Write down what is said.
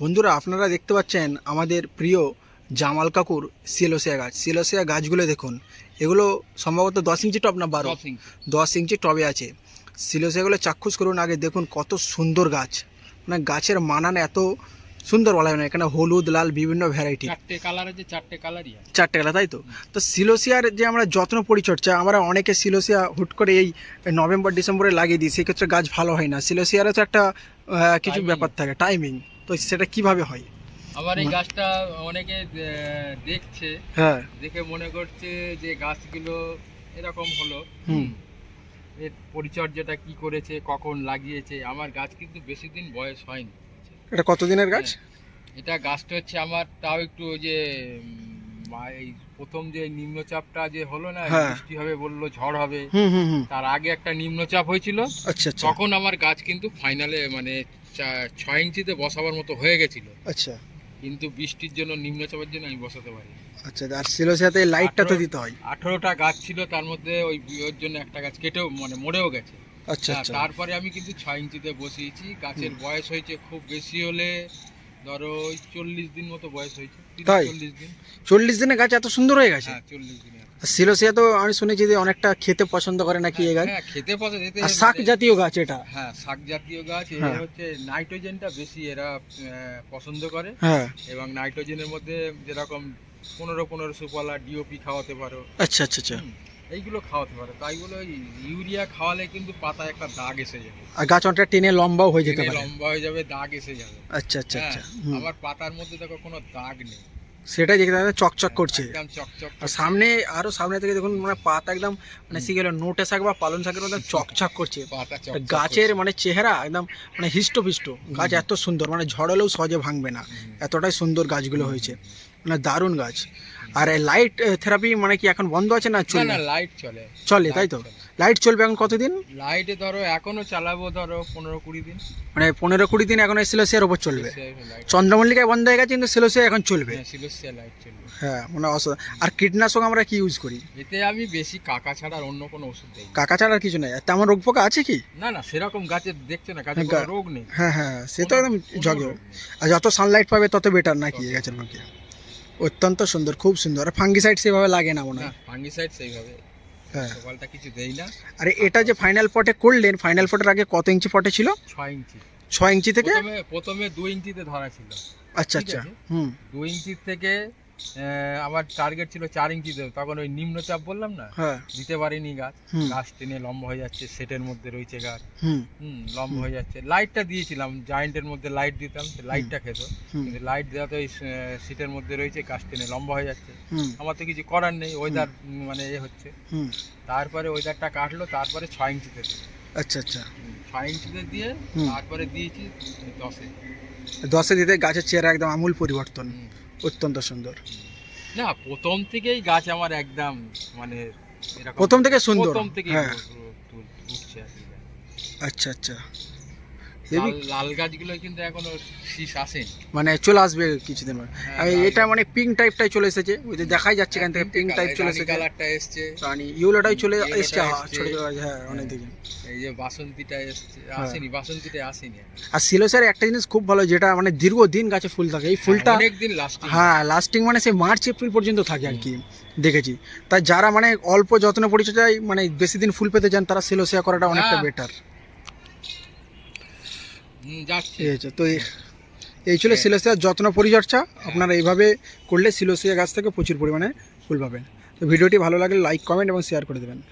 বন্ধুরা আপনারা দেখতে পাচ্ছেন আমাদের প্রিয় জামাল কাকুর সিলোসিয়া গাছ। সিলোসিয়া গাছগুলো দেখুন এগুলো সম্ভবত দশ ইঞ্চি টব না বারো? দশ ইঞ্চি। টবে আছে। সিলোসিয়াগুলো চাক্ষুষ করুন আগে দেখুন কত সুন্দর গাছ। মানে গাছের মানান এত সুন্দর বলা হয় না এখানে হলুদ লাল বিভিন্ন ভ্যারাইটি চারটে কালার চারটে কালারই চারটে গেলা তাই তো? তো সিলোসিয়ার যে আমরা যত্ন পরিচর্যা আমরা অনেকে সিলোসিয়া হুট করে এই নভেম্বর ডিসেম্বরে লাগিয়ে দিই সেক্ষেত্রে গাছ ভালো হয় না। সিলোসিয়ারও তো একটা কিছু ব্যাপার থাকে টাইমিং তো সেটা কীভাবে হয়? আমার এই গাছটা অনেকে দেখছে হ্যাঁ। দেখে মনে করছে যে গাছগুলো এরকম হলো। হুম। এর পরিচর্যাটা কি করেছে কখন লাগিয়েছে আমার গাছ কিন্তু বেশি দিন বয়স হয়নি। এটা কতদিনের গাছ? এটা গাছটা হচ্ছে আমার তাও একটু ওই যে এই প্রথম যে নিম্নচাপটা যে হলো না হ্যাঁ। বৃষ্টি হবে বলল ঝড় হবে হুম হুম হুম। তার আগে একটা নিম্নচাপ হয়েছিল। আচ্ছা আচ্ছা। তখন আমার গাছ কিন্তু ফাইনালে মানে ছয় ইঞ্চিতে বসাবার মতো হয়ে গেছিল। আচ্ছা। কিন্তু বৃষ্টির জন্য নিম্নচাপের জন্য আমি বসাতে পারি আচ্ছা আর সাথে লাইটটা তো দিতে হয়। আঠেরোটা গাছ ছিল তার মধ্যে ওই ওর জন্য একটা গাছ কেটেও মানে মরেও গেছে। আচ্ছা আচ্ছা। তারপরে আমি কিন্তু ছয় ইঞ্চিতে বসিয়েছি। গাছের বয়স হয়েছে খুব বেশি হলে ধরো ওই চল্লিশ দিন মতো বয়স হয়েছে। তাই? চল্লিশ দিন। চল্লিশ দিনে গাছ এত সুন্দর হয়ে গেছে? হ্যাঁ চল্লিশ দিনে সিলোসিয়া তো আমি শুনেছি যে অনেকটা খেতে পছন্দ করে নাকি এই গাছ? হ্যাঁ খেতে পছন্দ আর শাক জাতীয় গাছ এটা? হ্যাঁ শাক জাতীয় গাছ হ্যাঁ। হচ্ছে নাইট্রোজেনটা বেশি এরা পছন্দ করে। হ্যাঁ। এবং নাইট্রোজেনের মধ্যে যেরকম পনেরো পনেরো সুপালা ডিওপি খাওয়াতে পারো। আচ্ছা আচ্ছা আচ্ছা। এইগুলো খাওয়াতে পারে। তাই বলে ওই ইউরিয়া খাওয়ালে কিন্তু পাতায় একটা দাগ এসে যাবে। আর গাছ অনেকটা টেনে লম্বাও হয়ে যেতে পারে। লম্বা হয়ে যাবে দাগ এসে যাবে। আচ্ছা আচ্ছা হ্যাঁ, আচ্ছা। আমার পাতার মধ্যে দেখো কোনো দাগ নেই। সেটাই দেখতে পাচ্ছেন চকচক করছে। একদম চকচক আর সামনে আরও সামনে থেকে দেখুন মানে পাতা একদম মানে শিখে গেল নোটে শাক বা পালন শাকের মতো চকচক করছে। গাছের মানে চেহারা একদম মানে হিষ্টপিষ্ট। গাছ এত সুন্দর মানে ঝড়লেও সহজে ভাঙবে না। এতটাই সুন্দর গাছগুলো হয়েছে। মানে দারুণ গাছ। আর লাইট থেরাপি মানে কি এখন বন্ধ আছে না না চলবে? না লাইট চলে। চলে তাই তো? লাইট চলবে এখন কতদিন? লাইটে ধরো এখনও চালাবো ধরো পনেরো কুড়ি দিন। মানে পনেরো কুড়ি দিন এখন সিলোসিয়ার ওপর চলবে। চন্দ্রমল্লিকায় বন্ধ হয়ে গেছে কিন্তু সিলোসিয়া এখন চলবে। সিলোসিয়া লাইট চলবে। হ্যাঁ মানে অস- আর কীটনাশক আমরা কি ইউজ করি? এতে আমি বেশি কাকা ছাড়া আর অন্য কোনো ওষুধ দেই না। কাকা ছাড়া আর কিছু নেই। তেমন রোগ পোকা আছে কি? না না সেরকম গাছে দেখছ না গাছের গা- কোনো রোগ নেই। হ্যাঁ হ্যাঁ সে তো একদম জগে আর যত সানলাইট পাবে তত বেটার নাকি এই গাছের পক্ষে? অত্যন্ত সুন্দর খুব সুন্দর। আর ফাঙ্গিসাইড সেভাবে লাগে না মনে হয়। ফাঙ্গিসাইড সেইভাবে। হ্যাঁ। সকালটা কিছু দেই না। আর এটা যে ফাইনাল পটে করলেন ফাইনাল পটের আগে কত ইঞ্চি পটে ছিল? ছয় ইঞ্চি। ছয় ইঞ্চি থেকে? প্রথমে দু ইঞ্চিতে ধরা ছিল। আচ্ছা আচ্ছা। হুম। দু ইঞ্চির থেকে আমার টার্গেট ছিল চার ইঞ্চি ইঞ্চিতে তখন ওই নিম্নচাপ বললাম না? হ্যাঁ। দিতে পারিনি গাছ। গাছ টেনে লম্বা হয়ে যাচ্ছে সেটের মধ্যে রয়েছে গাছ। হুম। লম্বা হয়ে যাচ্ছে। লাইটটা দিয়েছিলাম জায়েন্টের মধ্যে লাইট দিতাম সে লাইটটা খেত। কিন্তু লাইট দেওয়াতে ওই সিটের মধ্যে রয়েছে গাছ টেনে লম্বা হয়ে যাচ্ছে। আমার তো কিছু করার নেই ওয়েদার মানে এ হচ্ছে। হুম। তারপরে ওয়েদারটা কাটলো তারপরে ছয় ইঞ্চিতে দিই। আচ্ছা আচ্ছা। ছয় ইঞ্চিতে দিয়ে তারপরে দিয়েছি দশে। দশে দিতে গাছের চেহারা একদম আমূল পরিবর্তন। অত্যন্ত সুন্দর না প্রথম থেকেই গাছ আমার একদম মানে প্রথম থেকে সুন্দর প্রথম থেকেই হ্যাঁ উ- উ- উঠছে আর কি গাছ। আচ্ছা আচ্ছা হেবি লাল- লাল গাছগুলো কিন্তু এখনও শীষ আসেনি। মানে চলে আসবে কিছুদিন হ্যাঁ, আর এটা মানে পিঙ্ক টাইপটাই চলে এসেছে। ওই যে দেখাই যাচ্ছে এখান থেকে পিঙ্ক টাইপ চলে এসেছে। কালারটা এসছে। রানি ইউলোটাই চলে এসছে হ্যাঁ, ছোট হ্যাঁ অনেক দিকে এই যে বাসন্তীটা এসছে হ্যাঁ। আসেনি বাসন্তীটা আসেনি। আর সিলোসের একটা জিনিস খুব ভালো যেটা মানে দীর্ঘদিন গাছে ফুল থাকে এই ফুলটা অনেক দিন লাস্টিং হ্যাঁ লাস্টিং মানে সেই মার্চ এপ্রিল পর্যন্ত থাকে আর কি দেখেছি। তাই যারা মানে অল্প যত্ন পরিচর্যায় মানে বেশি দিন ফুল পেতে চান তারা সিলোসিয়া করাটা অনেকটা হ্যাঁ। বেটার আছে তো এই- এই ছিল সিলোসিয়ার যত্ন পরিচর্যা। আপনারা এইভাবে করলে সিলোসিয়া গাছ থেকে প্রচুর পরিমাণে ফুল পাবেন। তো ভিডিওটি ভালো লাগলে লাইক কমেন্ট এবং শেয়ার করে দেবেন।